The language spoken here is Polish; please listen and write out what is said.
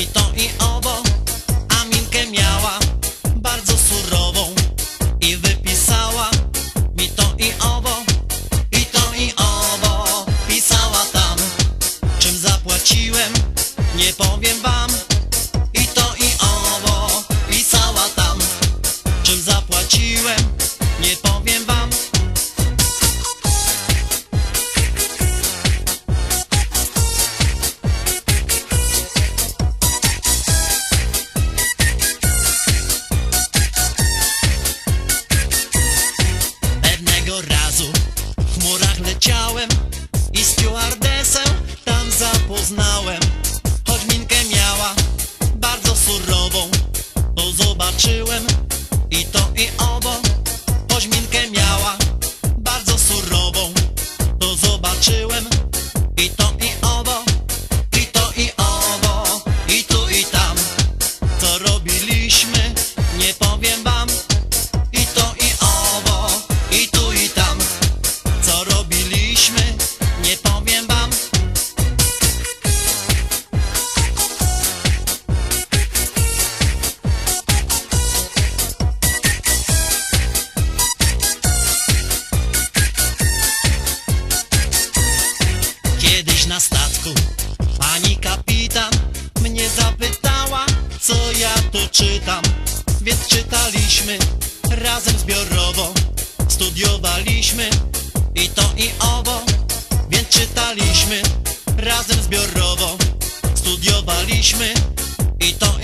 mi to i owo A minkę miała bardzo surową I wypisała mi to i owo I to i owo pisała tam. Czym zapłaciłem nie powiem wam I to i owo pisała tam. Czym zapłaciłem nie powiem Ciałem statku pani kapitan mnie zapytała, co ja tu czytam. Więc czytaliśmy razem zbiorowo, studiowaliśmy i to i owo. Więc czytaliśmy razem zbiorowo, studiowaliśmy i to